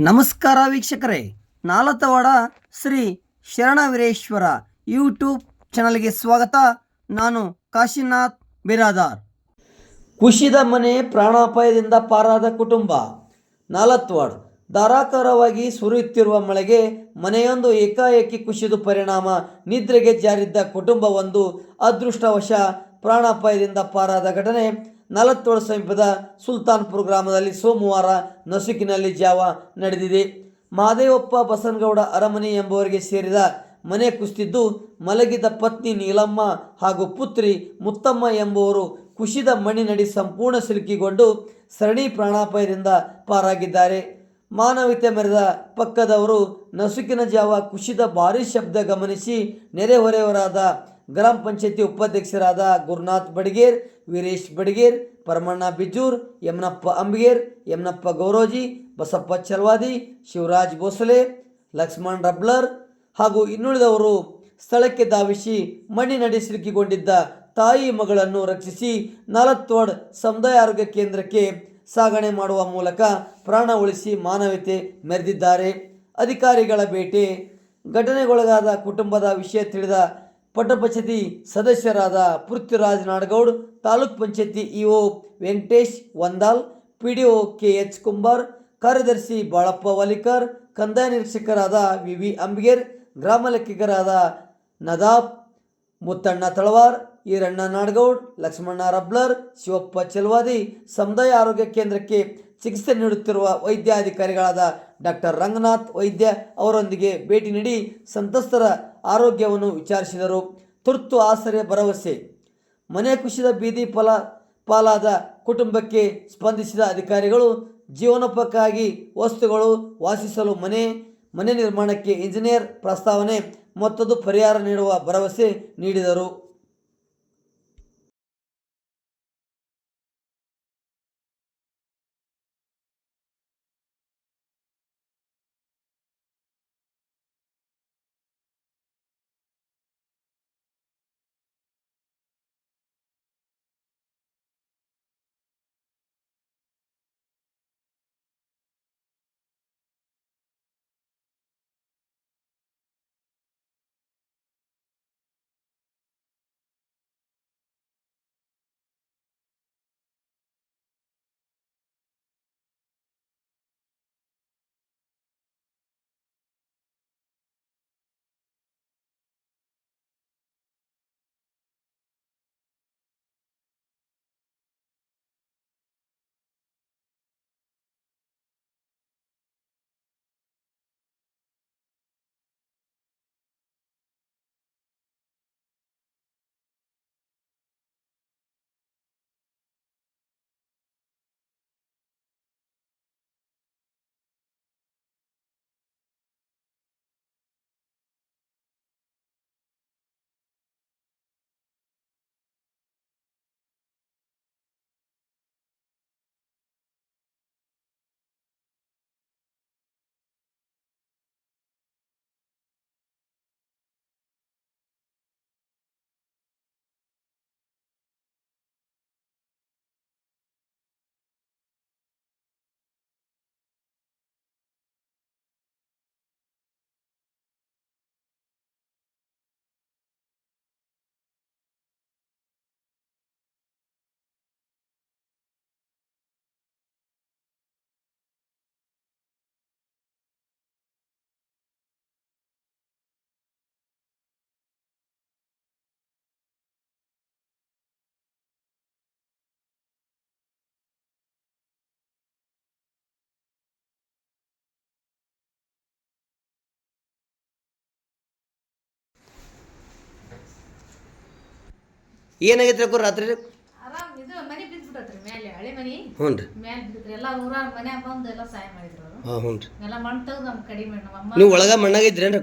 ನಮಸ್ಕಾರ ವೀಕ್ಷಕರೇ. ನಾಲತವಾಡ ಶ್ರೀ ಶರಣ ಶರಣವೀರೇಶ್ವರ ಯೂಟ್ಯೂಬ್ ಚಾನಲ್ಗೆ ಸ್ವಾಗತ. ನಾನು ಕಾಶಿನಾಥ್ ಬಿರಾದಾರ್. ಕುಶಿದ ಮನೆ ಪ್ರಾಣಾಪಾಯದಿಂದ ಪಾರಾದ ಕುಟುಂಬ. ನಾಲತ್ವಾಡ್ ಧಾರಾಕಾರವಾಗಿ ಸುರಿಯುತ್ತಿರುವ ಮಳೆಗೆ ಮನೆಯೊಂದು ಏಕಾಏಕಿ ಕುಸಿದು ಪರಿಣಾಮ ನಿದ್ರೆಗೆ ಜಾರಿದ್ದ ಕುಟುಂಬವೊಂದು ಅದೃಷ್ಟವಶ ಪ್ರಾಣಾಪಾಯದಿಂದ ಪಾರಾದ ಘಟನೆ. ನಾಲತ್ವಾಡ್ ಸಮೀಪದ ಸುಲ್ತಾನ್ಪುರ ಗ್ರಾಮದಲ್ಲಿ ಸೋಮವಾರ ನಸುಕಿನಲ್ಲಿ ಜಾವ ನಡೆದಿದೆ. ಮಹದೇವಪ್ಪ ಬಸನಗೌಡ ಅರಮನೆ ಎಂಬುವರಿಗೆ ಸೇರಿದ ಮನೆ ಕುಸಿದಿದ್ದು, ಮಲಗಿದ ಪತ್ನಿ ನೀಲಮ್ಮ ಹಾಗೂ ಪುತ್ರಿ ಮುತ್ತಮ್ಮ ಎಂಬುವರು ಕುಸಿದ ಮಣ್ಣಿನಡಿ ಸಂಪೂರ್ಣ ಸಿಲುಕಿಕೊಂಡು ಸರಣಿ ಪ್ರಾಣಾಪಾಯದಿಂದ ಪಾರಾಗಿದ್ದಾರೆ. ಮಾನವೀಯತೆ ಮೆರೆದ ಪಕ್ಕದವರು ನಸುಕಿನ ಜಾವ ಕುಸಿದ ಭಾರೀ ಶಬ್ದ ಗಮನಿಸಿ ನೆರೆಹೊರೆಯವರಾದ ಗ್ರಾಮ ಪಂಚಾಯತಿ ಉಪಾಧ್ಯಕ್ಷರಾದ ಗುರುನಾಥ್ ಬಡಗೇರ್, ವೀರೇಶ್ ಬಡಗೇರ್, ಪರಮಣ್ಣ ಬಿಜೂರ್, ಯಮನಪ್ಪ ಅಂಬಿಗೇರ್, ಯಮನಪ್ಪ ಗೌರೋಜಿ, ಬಸಪ್ಪ ಚಲ್ವಾದಿ, ಶಿವರಾಜ್ ಭೋಸಲೆ ಲಕ್ಷ್ಮಣ್ ರಬ್ಲರ್ ಹಾಗೂ ಇನ್ನುಳಿದವರು ಸ್ಥಳಕ್ಕೆ ಧಾವಿಸಿ ಮಣ್ಣಿನಡಿ ಸಿಲುಕಿಕೊಂಡಿದ್ದ ತಾಯಿ ಮಗಳನ್ನು ರಕ್ಷಿಸಿ ನಾಲತ್ವಾಡ್ ಸಮುದಾಯ ಆರೋಗ್ಯ ಕೇಂದ್ರಕ್ಕೆ ಸಾಗಣೆ ಮಾಡುವ ಮೂಲಕ ಪ್ರಾಣ ಉಳಿಸಿ ಮಾನವೀಯತೆ ಮೆರೆದಿದ್ದಾರೆ. ಅಧಿಕಾರಿಗಳ ಭೇಟಿ, ಘಟನೆಗೊಳಗಾದ ಕುಟುಂಬದ ವಿಷಯ ತಿಳಿದ ಪಟ್ಟಪಂಚಾಯತಿ ಸದಸ್ಯರಾದ Prithviraj Nadagoud, taluk panchayati EO Venkatesh Vandal P D O K H Kumbar, ಕಾರ್ಯದರ್ಶಿ ಬಾಳಪ್ಪ ವಾಲಿಕರ್, ಕಂದಾಯ ನಿರೀಕ್ಷಕರಾದ ವಿ ವಿ ಅಂಬಿಗೇರ್, ಗ್ರಾಮ ಲೆಕ್ಕಿಗರಾದ ನದಾಬ್, ಮುತ್ತಣ್ಣ ತಳವಾರ್, ಈರಣ್ಣ ನಾಡಗೌಡ್, ಲಕ್ಷ್ಮಣ್ಣ ರಬ್ಲರ್, ಶಿವಪ್ಪ ಚೆಲ್ವಾದಿ, ಸಮುದಾಯ ಆರೋಗ್ಯ ಕೇಂದ್ರಕ್ಕೆ ಚಿಕಿತ್ಸೆ ನೀಡುತ್ತಿರುವ ವೈದ್ಯಾಧಿಕಾರಿಗಳಾದ ಡಾಕ್ಟರ್ ರಂಗನಾಥ್ ವೈದ್ಯ ಅವರೊಂದಿಗೆ ಭೇಟಿ ನೀಡಿ ಸಂತ್ರಸ್ತರ ಆರೋಗ್ಯವನ್ನು ವಿಚಾರಿಸಿದರು. ತುರ್ತು ಆಸರೆ, ಭರವಸೆ. ಮನೆ ಕುಸಿದ ಬೀದಿ ಫಲ, ಪಾಲಾದ ಕುಟುಂಬಕ್ಕೆ ಸ್ಪಂದಿಸಿದ ಅಧಿಕಾರಿಗಳು ಜೀವನೋಪಕ್ಕಾಗಿ ವಸ್ತುಗಳು ವಾಸಿಸಲು ಮನೆ ಮನೆ ನಿರ್ಮಾಣಕ್ಕೆ ಇಂಜಿನಿಯರ್ ಪ್ರಸ್ತಾವನೆ, ಮತ್ತದು ಪರಿಹಾರ ನೀಡುವ ಭರವಸೆ ನೀಡಿದರು. ಬಂದು ಎಲ್ಲ ರಾತ್ರಿ ಅವರು. ಹಾಂ ಹ್ಞೂ ರೀ ನೀವು ಒಳಗ ಮಣ್ಣಾಗೈತ್ರಿ ಏನ್ರಿ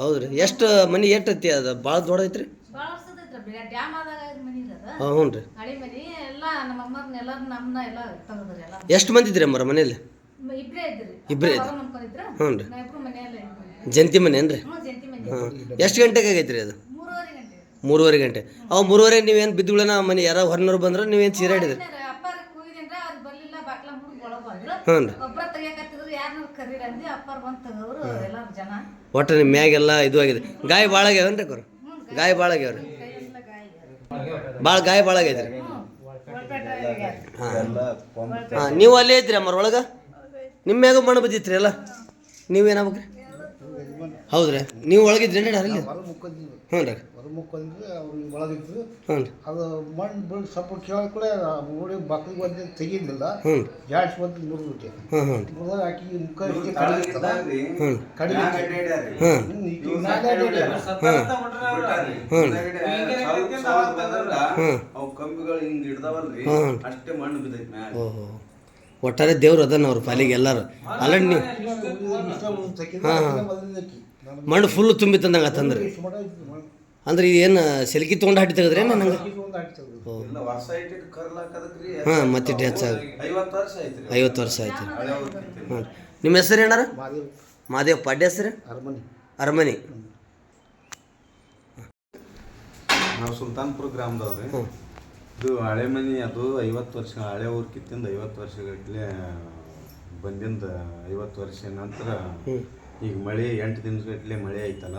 ಹೌದು ರೀ ಎಷ್ಟು ಮನೆ ಎಷ್ಟು ಐತಿ ಅದು. ಭಾಳ ದೊಡ್ಡದೈತ್ರಿ ಐತ್ರಿ ಹಾಂ ಹ್ಞೂ ರೀ ಎಷ್ಟು ಮಂದಿ ಇದ್ರಿ ಅಮ್ಮರ ಮನೇಲಿ ಇಬ್ಬರೇ ಇದ್ರಿ. ಹ್ಞೂ ರೀ ಮನೆಯಲ್ಲ ಜಂತಿ ಮನೆ ಏನ್ರಿ? ಹಾಂ. ಎಷ್ಟು ಗಂಟೆಗೆ ಆಗೈತ್ರಿ ಅದು? ಮೂರುವರೆ ಗಂಟೆ. ಅವ್ ಮೂರುವರೆ ನೀವೇನು ಬಿದ್ದುಗಳನ್ನ ಮನೆ ಯಾರೋ ಹೊರನವ್ರು ಬಂದ್ರೆ ನೀವೇನು ಸೀರೆ ಅಪ್ಪಾರ ಕೂಗಿದೇನ್ರ ಅವ್ರು ಬರ್ಲಿಲ್ಲ ಬಾಕ್ಲ ಮುಡ್ದು ಒಳಗ್ ಬಂದ್ರು ಹ್ಞೂ ರೀ. ಒಟ್ಟು ನಿಮ್ಮ ಮ್ಯಾಗೆಲ್ಲ ಇದು ಆಗಿದೆ. ಗಾಯ ಭಾಳ ಆಗ್ಯಾವೇನ್ರಿ ಗುರು ಗಾಯ ಭಾಳ ಆಗ್ಯಾವ್ರಿ ಭಾಳ ಗಾಯ ಭಾಳ ಆಗೈತ್ರಿ. ಹಾಂ. ಹಾಂ ನೀವು ಅಲ್ಲೇ ಇದ್ರಿ ಅಮ್ಮರ ಒಳಗೆ? ನಿಮ್ಮ ಮ್ಯಾಗ ಮಣ್ಣು ಬಿದ್ದಿತ್ರಿ ಅಲ್ಲ ನೀವೇನಾಗ್ಬೇಕ್ರಿ ಹೌದ್ರಿ ನೀವು ಒಳಗಿದ್ರಿ ಅಲ್ಲಿ ಹೊರ ಮುಕ್ಕೊಂಡ್ವಿ ಹ್ಞೂ ರೀ ಹೊರ ಅವ್ರಿಗೆ ಒಳಗಿದ್ರು ಹ್ಞೂ ರೀ ಅದು ಮಣ್ಣು ಬೀಳ್ ಸ್ವಲ್ಪ ಕೇಳ ಕೂಡ ನೋಡಿ ಮಕ್ಳಿಗೆ ಒಂದು ತೆಗಿಲಿಲ್ಲ ಹ್ಞೂ ಜಾಡ್ಸ್ ಬಂದು ಮುರಿದ್ಬಿಟ್ಟೆ ಹ್ಞೂ ಹ್ಞೂ ಮುರಿದಾಗ ಆಕಿ ಮುಖ ಕಡಿಗಿತ್ತಲ್ಲ ಹ್ಞೂ ಕಡಿಮೆ ಹ್ಞೂ ಕಂಬಿಗಳು ಹಿಂಗ್ ಹಿಡ್ದಾವಲ್ರಿ. ಅಷ್ಟೇ ಮಣ್ಣು ಬಿದ್ದೈತಿ ಮ್ಯಾಲ ಒಟ್ಟಾರೆ ದೇವ್ರು ಅದನ್ನ ಅವ್ರ ಪಾಲಿಗೆ ಎಲ್ಲಾರು. ಅಲ್ಲ ನೀವು ಹಾಂ. ನನಗೆ ಮಣ್ಣು ಫುಲ್ ತುಂಬಿ ತಂದಂಗೆ ಆತಂದ್ರಿ ಅಂದ್ರೆ. ಏನು ಸೆಲ್ಕಿ ತೊಗೊಂಡು ಹಾಟಿ ತೆಗೆದ್ರಿ ನಂಗೆ? ಹಾಂ ಮತ್ತೆ ಹೆಚ್ಚಾಗ. ಐವತ್ತು ವರ್ಷ ಐತ್ರಿ ಐವತ್ತು ವರ್ಷ ಆಯ್ತು. ಹ್ಞೂ ನಿಮ್ಮ ಹೆಸರು ಏನಾರ? ಮಾದೇವ್. ಪಾಡ್ಯ ಹೆಸರು? ಅರಮನಿ. ಅರಮನಿ. ನಾವು ಸುಲ್ತಾನ್ಪುರ ಗ್ರಾಮದವ್ರಿ. ಹ್ಞೂ ಇದು ಹಳೆ ಮನೆ ಅದು ಐವತ್ತು ವರ್ಷ ಹಳೆ ಊರ್ ಕಿತ್ತಿಂದ ಐವತ್ತು ವರ್ಷಗಟ್ಲೆ ಬಂದಿಂದ ಐವತ್ತು ವರ್ಷ ನಂತರ ಈಗ ಮಳೆ ಎಂಟು ದಿನಗಟ್ಲೆ ಮಳೆ ಐತಲ್ಲ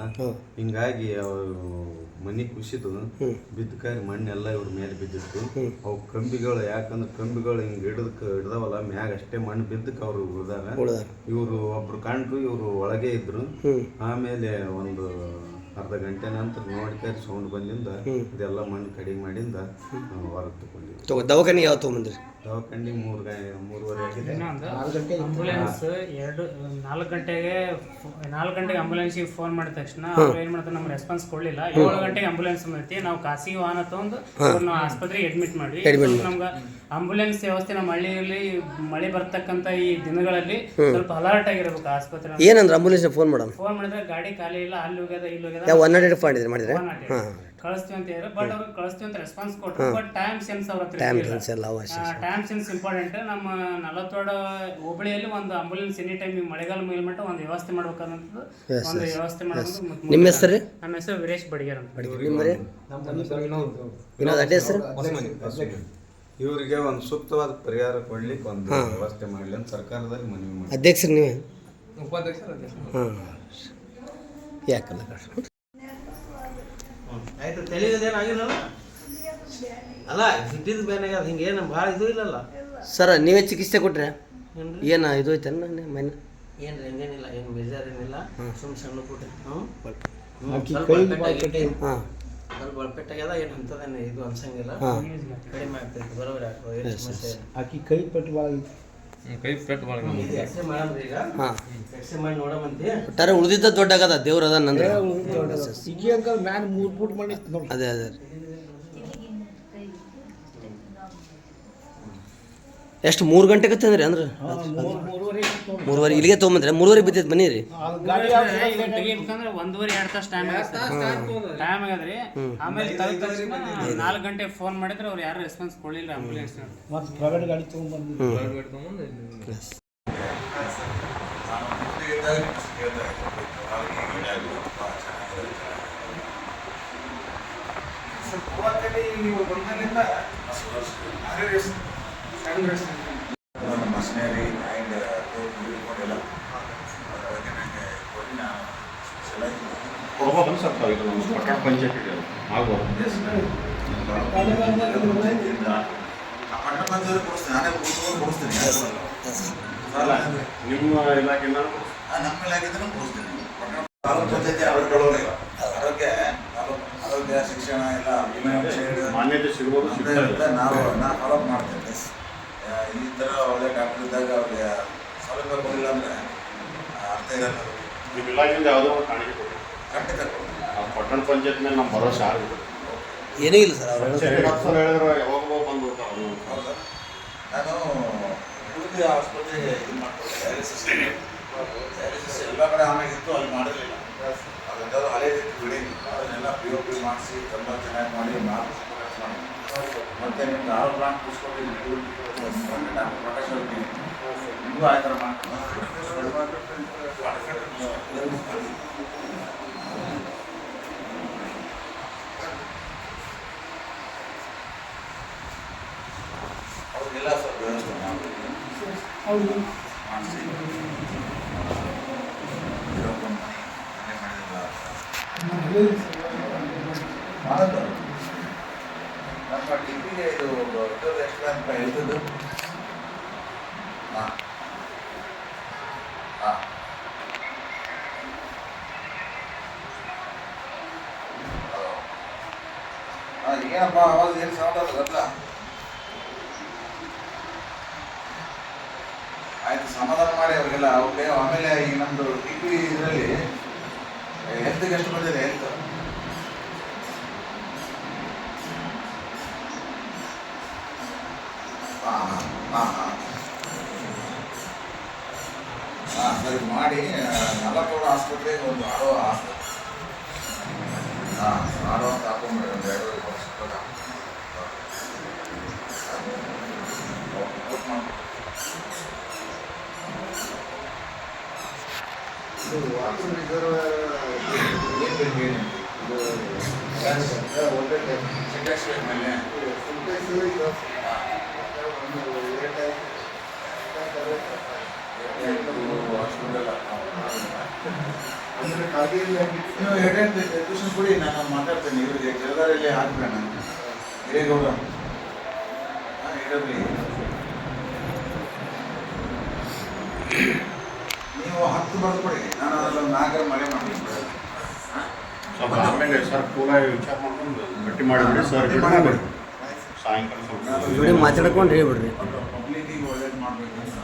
ಹಿಂಗಾಗಿ ಅವರು ಮನಿ ಕುಸಿದು ಬಿದ್ದಕಾಗಿ ಬಿದ್ದ ಮಣ್ಣೆಲ್ಲ ಇವ್ರ ಮೇಲೆ ಬಿದ್ದಿತ್ತು. ಅವು ಕಂಬಿಗಳು ಯಾಕಂದ್ರೆ ಕಂಬಿಗಳು ಹಿಂಗ್ ಹಿಡಿದಕ್ಕೆ ಹಿಡ್ದವಲ್ಲ ಮ್ಯಾಗ ಅಷ್ಟೇ ಮಣ್ಣು ಬಿದ್ದಕ್ಕೆ ಅವ್ರು ಉಳ್ದಾರ. ಇವರು ಒಬ್ರು ಕಂಡ್ರು ಇವರು ಒಳಗೆ ಇದ್ರು. ಆಮೇಲೆ ಒಂದು ಅರ್ಧ ಗಂಟೆ ನಂತರ ನೋಡ್ತಾರೆ ಸೌಂಡ್ ಬಂದಿಂದ. ಇದೆಲ್ಲ ಮಣ್ಣು ಕಡಿಮೆ ಮಾಡಿಂದ ಹೊರಗೆ ತಗೊಂಡಿವಿ. ತಗೋ ದವಾಖಾನಿಗೆ ಯಾವ ತೊಗೊಂಬಂದ್ರಿ? ದವಾಖಾನೆ ಮೂರು ಮೂರುವರೆ ಆಗಿದೆ. ಆಂಬುಲೆನ್ಸ್ ಎರಡು ನಾಲ್ಕು ಗಂಟೆಗೆ ನಾಲ್ಕು ಗಂಟೆಗೆ ಆಂಬುಲೆನ್ಸಿಗೆ ಫೋನ್ ಮಾಡಿದ ತಕ್ಷಣ ಅವ್ರು ಏನ್ ಮಾಡ್ತಾರೆ ನಮ್ಮ ರೆಸ್ಪಾನ್ಸ್ ಕೊಡ್ಲಿಲ್ಲ. ಏಳು ಗಂಟೆಗೆ ಆಂಬುಲೆನ್ಸ್ ಐತಿ ನಾವು ಖಾಸಗಿ ವಾಹನ ತಗೊಂಡು ಅವ್ರನ್ನ ಆಸ್ಪತ್ರೆಗೆ ಅಡ್ಮಿಟ್ ಮಾಡಿ ನಮ್ಗ ನಮ್ಗೆ ಆಂಬುಲೆನ್ಸ್ ವ್ಯವಸ್ಥೆ ನಮ್ಮ ಹಳ್ಳಿಯಲ್ಲಿ ಮಳೆ ಬರ್ತಕ್ಕಂತ ಈ ದಿನಗಳಲ್ಲಿ ಸ್ವಲ್ಪ ಅಲರ್ಟ್ ಆಗಿರ್ಬೇಕು ಆಸ್ಪತ್ರೆ ಏನಂದ್ರೆ ಆಂಬುಲೆನ್ಸ್ ಫೋನ್ ಮಾಡೋಣ? ಫೋನ್ ಮಾಡಿದ್ರೆ ಗಾಡಿ ಖಾಲಿ ಇಲ್ಲ ಅಲ್ಲಿ ಹೋಗ್ಯದ ಇಲ್ಲಿ ಹೋಗ್ಯದ ಯಾವ ಒನ್ ಹಂಡ್ರೆಡ್ ಇದ್ರೆ ಮಾಡಿದ್ರೆ? ಫೋನ್ ಹಾಂ. ಕಳಿಸ್ತೀವಿ ಅಂತ ಹೇಳಿದ್ರೆ ಬಟ್ ಅವ್ರಿಗೆ ಕಳಿಸ್ತೀವಿ ಅಂತ ರೆಸ್ಪಾನ್ಸ್ ಕೊಟ್ಟರು ಬಟ್ ಟೈಮ್ ಸೆನ್ಸ್ ಅವ್ರ ಹತ್ರ ಟೈಮ್ ಇರ್ಲಿಲ್ಲ. ಎಲ್ಲ ಅವಶ್ಯ ಟೈಮ್ ಸೆನ್ಸ್ ಇಂಪಾರ್ಟೆಂಟ್ ನಮ್ಮ ನಲವತ್ತೋಡ ಹೋಬಳಿಯಲ್ಲಿ ಒಂದು ಆಂಬುಲೆನ್ಸ್ ಎನಿ ಟೈಮ್ ಮಳೆಗಾಲ ಮೇಲ್ಮಟ್ಟ ಒಂದು ವ್ಯವಸ್ಥೆ ಒಂದು ವ್ಯವಸ್ಥೆ ಮಾಡೋದು ಮುಖ್ಯ. ನಿಮ್ಮ ಹೆಸರು ನಮ್ಮ ಹೆಸರು ವೀರೇಶ್ ಬಡಿಗೇರ್ ಅಂತ. ವಿನೋದ್. ಅಡ್ಡಿ ಹೆಸರು ಇವರಿಗೆ ಒಂದು ಸೂಕ್ತವಾದ ಪರಿಹಾರ ಕೊಡ್ಲಿಕ್ಕೆ ಒಂದು ವ್ಯವಸ್ಥೆ ಮಾಡಲಿ ಅಂತ ಸರ್ಕಾರದಲ್ಲಿ ಮನವಿ ಮಾಡಿ ಅಧ್ಯಕ್ಷರು ನೀವೇ? ಹಾಂ. ಯಾಕಲ್ಲ ಆಯ್ತು ತಿಳಿಯೋದೇನಾಗಿಲ್ಲಲ್ಲ ಅಲ್ಲ? ಸಿಟ್ಟಿದ್ ಬೇನಾಗ್ಯದ ಹಿಂಗೇನು ಭಾಳ ಇದು ಇಲ್ಲಲ್ಲ? ಸರ್ ನೀವೇ ಚಿಕಿತ್ಸೆ ಕೊಟ್ರೆ ಏನು ಇದು ಐತೆ ನನ್ನ ಮನೆ? ಏನು ಹಂಗೇನಿಲ್ಲ ಏನು ಬೇಜಾರೇನಿಲ್ಲ. ಸುಮ್ ಸಣ್ಣ ಕೊಟ್ರಿ ಹ್ಞೂ? ಹಾಂ. ಸ್ವಲ್ಪ ಏನು ಅಂತದೇನು ಇದು ಅನ್ಸಂಗಿಲ್ಲ. ಕಡಿಮೆ ಆಗ್ತೈತಿ ಬರೋಬರಿ ಆಗ್ತದೆ ಏನು ಸಮಸ್ಯೆ ಇಲ್ಲ. ಆಕಿ ಕೈ ಪಟ್ಟು ಭಾಳ ಮಾಡಿ ನೋಡಮಂತಿ ಒಟ್ಟಾರೆ ಉಳಿದಿದ್ದ ದೊಡ್ಡ ಆಗದ ದೇವ್ರ ಅದ ನಂದ್ರೆ ಅದೇ ಅದೇ. ಎಷ್ಟು ಮೂರು ಗಂಟೆಗೆ ತಂದ್ರಿ ಅಂದ್ರೆ? ಮೂರು ಮೂರುವರೆ ಇಲ್ಲಿಗೆ ತೊಗೊಂಬಂದ್ರೆ. ಮೂರುವರೆ ಬಿದ್ದೈತೆ ಬನ್ನಿ ರೀ. ಒಂದೂವರೆ ಎರಡು ತಾಸು ಟೈಮ್ ಆಗತ್ತೆ. ಟೈಮ್ ಆಗದ್ರಿ ಆಮೇಲೆ ನಾಲ್ಕು ಗಂಟೆ ಫೋನ್ ಮಾಡಿದ್ರೆ ಅವ್ರು ಯಾರು ರೆಸ್ಪಾನ್ಸ್ ಕೊಡಲಿಲ್ಲ ಆಂಬುಲೆನ್ಸ್ ಮತ್ತು ಪ್ರೈವೇಟ್ ಗಾಡಿ ಮಷಿನರಿ ಆ್ಯಂಡ್ ಎಲ್ಲ ಕೊಡಿ ನಾನು ಕೊಡಿಸ್ತೀನಿ ನಾನೇ ಕೂತ್ಕೊಂಡು ಕೊಡಿಸ್ತೀನಿ ನಿಮ್ಮ ಇಲಾಖೆಯಿಂದ ನಮ್ಮ ಇಲಾಖೆದನ್ನು ಕೊಡಿಸ್ತೀನಿ ಪಟ್ಟಣ ತಾಲೂಕು ಪಂಚಾಯತಿ ಆರೋಗ್ಯ ಆರೋಗ್ಯ ಶಿಕ್ಷಣ ಎಲ್ಲ ವಿಮೆ ಮಾನ್ಯತೆ ಸಿಗ್ಬೋದು ನಾವು ಫಾಲೋಅಪ್ ಫಾಲೋ ಮಾಡ್ತೇನೆ ಈ ಥರ ಒಳ್ಳೆ ಡಾಕ್ಟರ್ ಇದ್ದಾಗ ಅವ್ರಿಗೆ ಸೌಲಭ್ಯ ಕೊಡಲಿಲ್ಲ ಅಂದ್ರೆ ಅರ್ಥ ಇರಲ್ಲ ನಿಮ್ಮ ಇಲಾಖೆಯಿಂದ ಯಾವುದೋ ಕಾಣಿಕೆ ಕೊಡಿ ಖಂಡಿತ ಆ ಪಟ್ಟಣ ಪಂಚಾಯತ್ ಮೇಲೆ ನಮ್ಮ ಭರೋಸೆ ಆಗಿದೆ. ಏನೂ ಇಲ್ಲ ಸರ್ ಅವ್ರು ಹೇಳಿದ್ರು ಯಾವಾಗ ಬಂದು ನಾನು ಉಳಿದ ಆಸ್ಪತ್ರೆಗೆ ಇದು ಮಾಡ್ಕೊಂಡು ಡಯಾಲಿಸಿಸ್ ಡಯಾಲಿಸಿಸ್ ಎಲ್ಲ ಕಡೆ ಆಮೇಲಿತ್ತು ಅಲ್ಲಿ ಮಾಡಿರಲಿಲ್ಲ. ಅದೆಲ್ಲ ಹಳೆ ರೀತಿ ಬಿಡಿ. ಅದನ್ನೆಲ್ಲ ಪಿ ಒ ಪಿ ಮಾಡಿಸಿ ತುಂಬ ಚೆನ್ನಾಗಿ ಮಾಡಿ ಮಾಡಿ. ಮತ್ತೆ ನಿಮ್ಗೆ ಆರು ಪ್ಲಾಂಟ್ ಕೂಸ್ಕೊಂಡು ಡಾಕ್ಟರ್ ಪ್ರಕಾಶ್ ಅವ್ರಿಗೆ ನಿಮಗೂ ಆ ಥರ ಎಲ್ಲ ಸ್ವಲ್ಪ ವ್ಯವಸ್ಥೆ ಮಾಡಿದ್ದೀವಿ ಮಾಡಿಸಿ ಮಾಡೋದು ನಮ್ಮ ಟಿವಿಗೆ ಇದು ದೊಡ್ಡ ರೆಸ್ಟೋರೆಂಟ್ ಹೇಳ್ತದ್ದು ಹಾಂ ಹಾಂ ಏನಪ್ಪ ಅವಾಗ ಏನು ಸೌಂಡ್ ಅದು ಗೊತ್ತಾ ಆಯ್ತು, ಸಮಾಧಾನ ಮಾಡಿ ಅವ್ರಿಗೆಲ್ಲ. ಓಕೆ ಆಮೇಲೆ ಈ ನಮ್ಮದು ಟಿ ಪಿ ಇದರಲ್ಲಿ ಹೆಲ್ತ್ಗೆ ಎಷ್ಟು ಬಂದಿದೆ ಹೆಲ್ತ್ ಹಾಂ ಹಾಂ ಹಾಂ. ಹಾಂ, ಸರಿ, ಮಾಡಿ ನಲಕೋಡ ಆಸ್ಪತ್ರೆಗೆ ಒಂದು ಆಡೋ ಆಸ್ಪತ್ರೆ ಹಾಂ ಆಡೋ ಅಂತ ಹಾಕೊಂಡ್ಬಿಡಿ, ಒಂದು ಎರಡೂವರೆ ವರ್ಷ ಇದು ವಾಟರ್ ರಿಸರ್ವ್ ಏನು ಬೇಕು ಹೇಳಿ ಇದು ಒಳ್ಳೆ ಟೈಮ್ ಸಿಂಟ್ಯಾಕ್ಸ್ ಬೇಕು ಮೇಲೆ ಸಿಂಟೆಕ್ಸ್ ಈಗ ಏಟ್ ಹಾಸ್ಪಿಟಲ್ ಅಂದರೆ ಟ್ಯೂಷನ್ ಕೊಡಿ ನಾನು ಮಾತಾಡ್ತೇನೆ ಇವರಿಗೆ ಜಲದಾರಲ್ಲಿ ಹಾಕ್ಬೇಡ ಹಿರೇಗೌಡ ಹಾಂ ನೀವು ಹತ್ತು ಬರ್ಕೊಡಿ ಕೊಡಿ. ನಾನು ಅದರಲ್ಲಿ ಮನೆ ನಾಲ್ಕರ ಮಳೆ ಮಾಡ್ತೀನಿ. ಸ್ವಲ್ಪ ಆಮೇಲೆ ಸರ್ ಕೂಲ ವಿಚಾರ ಮಾಡ್ಕೊಂಡು ಗಟ್ಟಿ ಮಾಡಿಬಿಡಿ ಸರ್ ಮಾಡಿಬಿಡಿ. ಸಾಯಂಕಾಲ ಸ್ವಲ್ಪ ಮಾತಾಡ್ಕೊಂಡು ಹೇಳ್ಬಿಡ್ರಿ. ಪಬ್ಲಿಕ್ಕಿಗೆ ಒಳ್ಳೇದು ಮಾಡಬೇಕು ಅಂತ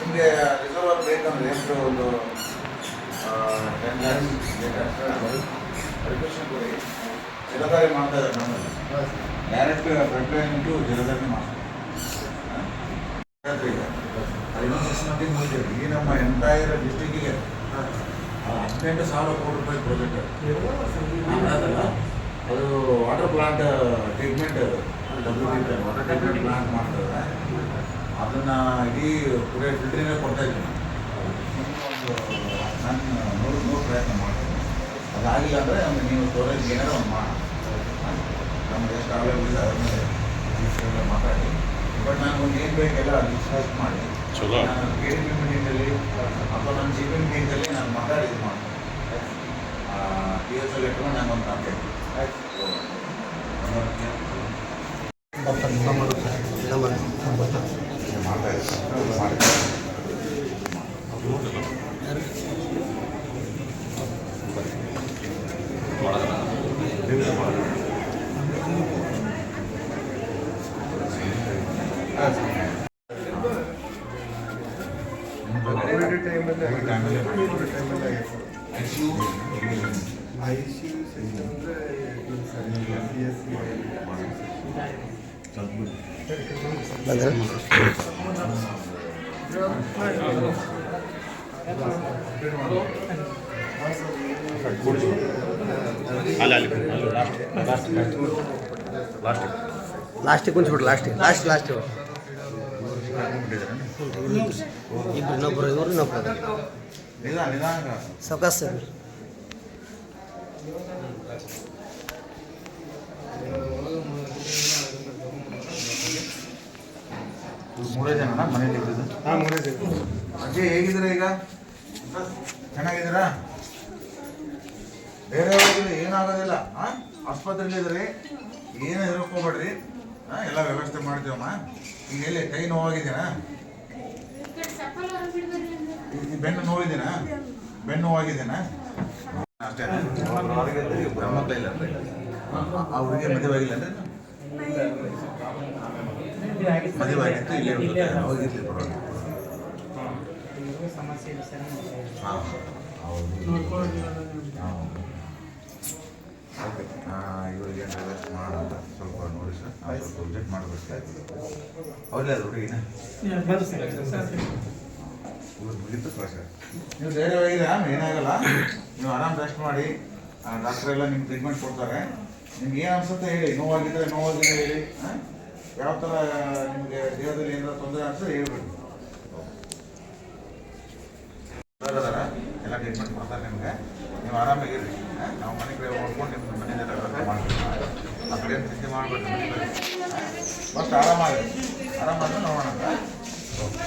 ನಿಮಗೆ ರಿಸರ್ವರ್ ಬೇಕಂದ್ರೆ ಎಷ್ಟು ಒಂದು ಟೆನ್ ಲ್ಯಾಕ್ಸ್ ಬೇಕಾದ್ರೆ ರಿಕ್ವೆಷನ್ ಕೊಡಿ. ಜಲಧಾರೆ ಮಾಡ್ತಾ ಇದ್ದಾರೆ ನಮ್ಮಲ್ಲಿ. ಡೈರೆಕ್ಟ್ ಫ್ರಂಟ್ ಲೈನ್ ಇಂಟು ಜಲಧಾರೆ ಮಾಡ್ತಾರೆ. ಸಿಕ್ಸ್ ಮಂದಿಗೆ ಮುಗಿದಿದೆ ಈ ನಮ್ಮ ಎಂಟೈರ್ ಡಿಸ್ಟಿಕ್ಕಿಗೆ ಹದಿನೆಂಟು ಸಾವಿರ ಕೋಟಿ ರೂಪಾಯಿ ಪ್ರಾಜೆಕ್ಟ್ ಅದು water plant treatment water treatment plant ಮಾಡ್ತಾರೆ ಅದನ್ನ ಇಡೀ ಪೂರೇ ಫಿಲ್ಟ್ರಿನೇ ಕೊಡ್ತಾ ಇದ್ದೀನಿ ನಾನು ನೂರು ನೂರು ಪ್ರಯತ್ನ ಮಾಡ್ತೀನಿ ಅದಾಗಿಲ್ಲ ಅಂದರೆ ನಮ್ಗೆ ನೀವು ಸ್ಟೋರೇಜ್ ಏನಾರ ಒಂದು ಮಾಡಿ ನಮ್ಗೆ ಎಷ್ಟು ಅವೈಲೇಬಲ್ ಇದೆ ಅದನ್ನ ಮಾತಾಡಿ ಬಟ್ ನಾನು ಒಂದು ಏನು ಬೇಕೆಲ್ಲ ಡಿಸ್ಕಸ್ ಮಾಡಿ. ಚಲೋ. ನಾನು ಗೇಟ್ ಡಿ ಪಿ ಮೀಟಿಂಗಲ್ಲಿ ಅಥವಾ ನನ್ನ ಜಿ ಪಿ ಮೀಟಿಂಗಲ್ಲಿ ನಾನು ಮಾತಾಡಿ ಇದು ಮಾಡ್ತೀನಿ ಪಿ ಎಸ್ ಎಲ್ ಇಟ್ಕೊಂಡು ನಾನು ಒಂದು ಲಾಸ್ಟ್ ಲಾಸ್ಟಿಗೆ ಕುಂಚ್ಬಿಟ್ಟು ಲಾಸ್ಟಿಗೆ ಲಾಸ್ಟ್ ಲಾಸ್ಟ್ ಇಬ್ರು ಇನ್ನೊಬ್ಬರು ಇವರು ಇನ್ನೊಬ್ಬರು ಸಾವಕಾಶ ಸರ್. ಮೂರೇ ಜನ ಮನೇಲಿ ಇದ್ದದ್ದು? ಹಾಂ ಮೂರೇ ಜನ. ಅಜ್ಜಿ ಹೇಗಿದ್ದೀರಾ ಈಗ? ಚೆನ್ನಾಗಿದ್ದೀರಾ? ಬೇರೆ ಹೋಗಿಲ್ಲ ಏನಾಗೋದಿಲ್ಲ ಹಾಂ ಆಸ್ಪತ್ರೆಯಲ್ಲಿ ಇದ್ರಿ ಏನು ಹೆದರ್ಕೋಬೇಡ್ರಿ ಹಾಂ ಎಲ್ಲ ವ್ಯವಸ್ಥೆ ಮಾಡ್ತೀವಮ್ಮ. ಈಗ ಎಲ್ಲಿ ಕೈ ನೋವಾಗಿದ್ದೀನಾ ಈಗ ಬೆನ್ನು ನೋವಿದ್ದೀನಾ ಬೆನ್ನು ನೋವಾಗಿದ್ದೀನಾ ಅಷ್ಟೇ. ಅವ್ರಿಗೆ ಮದುವೆ ಆಗಿಲ್ಲ ಅಂದ್ರೆ? ಮದುವೆ ಆಗಿತ್ತು. ಇಲ್ಲೇ ಇರ್ತದೆ ಹೋಗಿರ್ಲಿ ಪರವಾಗಿಲ್ಲ. ಸಮಸ್ಯೆ ಸರ್ ಹಾಂ ಓಕೆ ಇವರಿಗೆ ರಿಕ್ವೆಸ್ಟ್ ಮಾಡೋಣ ಸ್ವಲ್ಪ ನೋಡಿ ಸರ್. ನಾವು ಸ್ವಲ್ಪ ವಿಸಿಟ್ ಮಾಡಬೇಕು. ಅವ್ರಲ್ಲೇ ಅದು ಹುಡುಗಿನ ಇವ್ರು ಮುಗಿತು ಸರ್ ನೀವು ಧೈರ್ಯವಾಗಿದ್ದೀರಾ? ಏನಾಗಲ್ಲ ನೀವು ಆರಾಮ್ ರೆಸ್ಟ್ ಮಾಡಿ. ಡಾಕ್ಟರ್ ಎಲ್ಲ ನಿಮ್ಗೆ ಟ್ರೀಟ್ಮೆಂಟ್ ಕೊಡ್ತಾರೆ. ನಿಮ್ಗೆ ಏನು ಅನ್ಸುತ್ತೆ ಹೇಳಿ. ನೋವಾಗಿದ್ದರೆ ನೋವಾಗಿದ್ರೆ ಹೇಳಿ. ಹಾಂ? ಯಾವ ಥರ ನಿಮಗೆ ದೇಹದಲ್ಲಿ ಏನಾರ ತೊಂದರೆ ಆಗ್ತದೆ ಹೇಳ್ಬಿಡಿ. ಸರ್ ಎಲ್ಲ ಟ್ರೀಟ್ಮೆಂಟ್ ಮಾಡ್ತಾರೆ ನಿಮಗೆ. ನೀವು ಆರಾಮಾಗಿರಿ ನಾವು ಮನೆ ಕಡೆ ನೋಡ್ಕೊಂಡು ನಿಮ್ಮ ಮನೆಯಿಂದ ವ್ಯವಸ್ಥೆ ಆ ಕಡೆ ಏನು ಚಿಂತೆ ಮಾಡಬೇಡಿ ಮನೆ ಕಡೆ? ಫಸ್ಟ್ ಆರಾಮಾಗಿರಿ ಆರಾಮಾದ್ರೆ ನೋಡೋಣ ಓಕೆ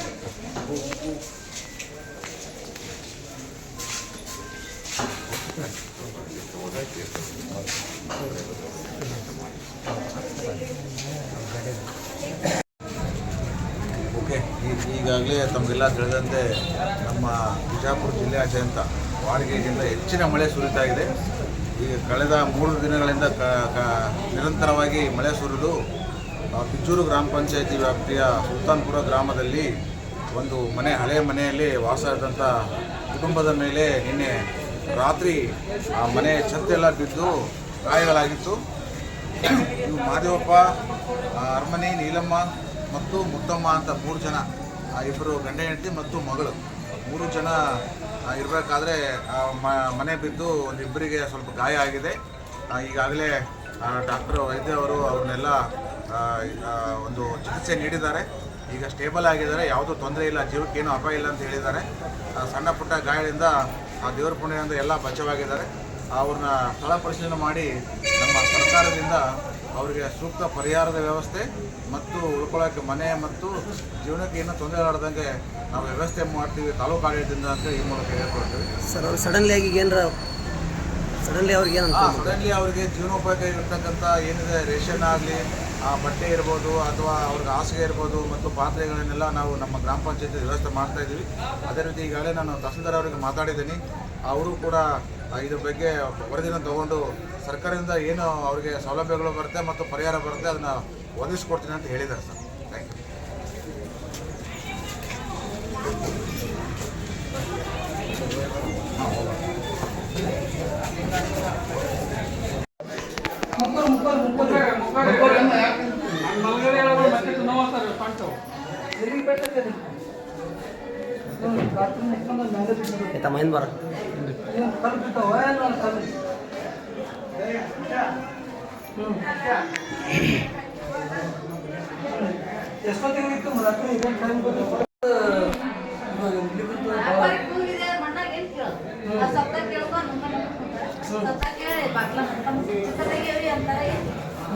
ಓಕೆ ಈಗಾಗಲೇ ತಮಗೆಲ್ಲ ತಿಳಿದಂತೆ ನಮ್ಮ ಬಿಜಾಪುರ ಜಿಲ್ಲೆಯಾದ್ಯಂತ ವಾಡಿಕೆಗಿಂತ ಹೆಚ್ಚಿನ ಮಳೆ ಸುರಿತಾ ಇದೆ. ಈಗ ಕಳೆದ ಮೂರು ದಿನಗಳಿಂದ ನಿರಂತರವಾಗಿ ಮಳೆ ಸುರಿದು ಪಿಚ್ಚೂರು ಗ್ರಾಮ ಪಂಚಾಯಿತಿ ವ್ಯಾಪ್ತಿಯ ಸುಲ್ತಾನ್ಪುರ ಗ್ರಾಮದಲ್ಲಿ ಒಂದು ಮನೆ, ಹಳೆಯ ಮನೆಯಲ್ಲಿ ವಾಸ ಕುಟುಂಬದ ಮೇಲೆ ನಿನ್ನೆ ರಾತ್ರಿ ಆ ಮನೆ ಛತ್ತೆಲ್ಲ ಬಿದ್ದು ಗಾಯಗಳಾಗಿತ್ತು. ಇವು ಮಾದೇವಪ್ಪ ಅರಮನೆ, ನೀಲಮ್ಮ ಮತ್ತು ಮುತ್ತಮ್ಮ ಅಂತ ಮೂರು ಜನ ಇಬ್ಬರು ಗಂಡ ಹೆಂಡತಿ ಮತ್ತು ಮಗಳು. ಮೂರು ಜನ ಇರಬೇಕಾದ್ರೆ ಮನೆ ಬಿದ್ದು ಒಂದಿಬ್ಬರಿಗೆ ಸ್ವಲ್ಪ ಗಾಯ ಆಗಿದೆ. ಈಗಾಗಲೇ ಡಾಕ್ಟರ್ ವೈದ್ಯವರು ಅವ್ರನ್ನೆಲ್ಲ ಒಂದು ಚಿಕಿತ್ಸೆ ನೀಡಿದ್ದಾರೆ. ಈಗ ಸ್ಟೇಬಲ್ ಆಗಿದ್ದಾರೆ. ಯಾವುದೂ ತೊಂದರೆ ಇಲ್ಲ. ಜೀವಕ್ಕೇನು ಅಪಾಯ ಇಲ್ಲ ಅಂತ ಹೇಳಿದ್ದಾರೆ. ಸಣ್ಣ ಪುಟ್ಟ ಗಾಯದಿಂದ ಆ ದೇವರ ಪುಣ್ಯದಿಂದ ಎಲ್ಲ ಬಚಾವಾಗಿದ್ದಾರೆ ಅವ್ರನ್ನ ಸ್ಥಳ ಪರಿಶೀಲನೆ ಮಾಡಿ ನಮ್ಮ ಸರ್ಕಾರದಿಂದ ಅವರಿಗೆ ಸೂಕ್ತ ಪರಿಹಾರದ ವ್ಯವಸ್ಥೆ ಮತ್ತು ಉಳ್ಕೊಳ್ಳೋಕ್ಕೆ ಮನೆ ಮತ್ತು ಜೀವನಕ್ಕೆ ಏನೂ ತೊಂದರೆ ಆಡದಂಗೆ ನಾವು ವ್ಯವಸ್ಥೆ ಮಾಡ್ತೀವಿ ತಾಲೂಕು ಆಡಳಿತದಿಂದ ಅಂತ ಈ ಮೂಲಕ ಹೇಳ್ಕೊಡ್ತೀವಿ. ಸರ್ ಅವ್ರು ಸಡನ್ಲಿ ಆಗಿ ಏನರ ಸಡನ್ಲಿ ಅವ್ರಿಗೆ ಏನು ಸಡನ್ಲಿ ಅವರಿಗೆ ಜೀವನೋಪಾಯಕ್ಕೆ ಇರ್ತಕ್ಕಂಥ ಏನಿದೆ ರೇಷನ್ ಆಗಲಿ ಬಟ್ಟೆ ಇರ್ಬೋದು ಅಥವಾ ಅವ್ರಿಗೆ ಹಾಸಿಗೆ ಇರ್ಬೋದು ಮತ್ತು ಪಾತ್ರೆಗಳನ್ನೆಲ್ಲ ನಾವು ನಮ್ಮ ಗ್ರಾಮ ಪಂಚಾಯತಿ ವ್ಯವಸ್ಥೆ ಮಾಡ್ತಾ ಇದ್ದೀವಿ. ಅದೇ ರೀತಿ ಈಗಾಗಲೇ ನಾನು ತಹಸೀಲ್ದಾರ್ ಅವರಿಗೆ ಮಾತಾಡಿದ್ದೀನಿ. ಅವರು ಕೂಡ ಆ, ಇದ್ರ ಬಗ್ಗೆ ವರದಿನ ತಗೊಂಡು ಸರ್ಕಾರದಿಂದ ಏನು ಅವರಿಗೆ ಸೌಲಭ್ಯಗಳು ಬರುತ್ತೆ ಮತ್ತು ಪರಿಹಾರ ಬರುತ್ತೆ ಅದನ್ನು ಒದಗಿಸ್ಕೊಡ್ತೀನಿ ಅಂತ ಹೇಳಿದ್ದಾರೆ ಸರ್. ಥ್ಯಾಂಕ್ ಯು ಆಯ್ತಾ ಮೈನ್ ಬರ. ವ್ಯಾಪಾರಿ ಕೂಲಿದೆ ಮಣ್ಣಾಗ ಏನ್ ಕೇಳೋದು ಆ ಸತ್ತ ಕೇಳ್ಕೊಂಡು ನಮ್ಮ ಸತ್ತ ಕೇಳಿ ಬಾಗ್ಲ ನಮ್ಮ ಸತ್ತ ತೆಗಿಯವಿ ಅಂತಾರೆ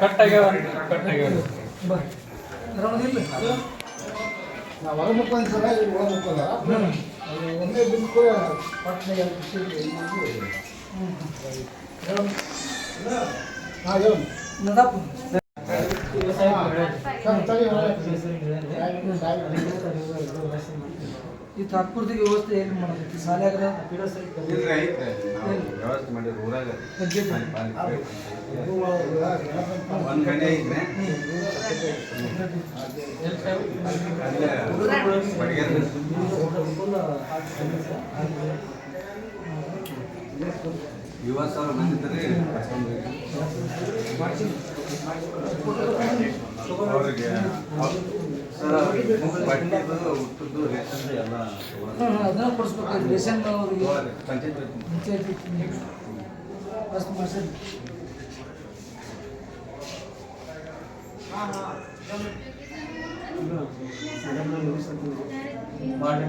ಕಟ್ ತೆಗಿಯಕತ್ತ ಮತ್ತೆ ಹಂಗೆ ಹೊರತು ಅವ್ರ ಕುಟುಂಬ ನೋಡ್ರಿ ಇಲ್ಲಿ ಬಂದ್ ನೋಡ್ರಿ ಇಲ್ಲಿ ಇಲ್ಲಿ ಅದ್ರ ಬರ್ರಿ ಅಣ್ಣ ಮಲಕೊಂಡಾರ ಬರ್ರಿ ಕಟ್ಟಾಗ್ಯಾವ ಕಟ್ಟಾಗ್ಯಾವ ಈ ತಾತ್ಪೂರ್ತಿ ವ್ಯವಸ್ಥೆ ಏನು ಮಾಡಬೇಕು? ಶಾಲ್ಯಾಗ ವ್ಯವಸ್ಥೆ ಮಾಡಿ ಊರಾಗ ಒಂದು ಕಡೆ ಐತೆ ಇವತ್ತು ಸಾವಿರ ಬಂದಿದ್ದಾರೆ ಅವ್ರಿಗೆ ಅದನ್ನ ಕೊಡಿಸ್ಬೇಕು. ರೇಷನ್ ಅವ್ರಿಗೆ. ಪಂಚಾಯತ್ ಪಂಚಾಯತಿ ಅಷ್ಟು ಮಾಡ್ಸೋದು. ಮಾಡಿ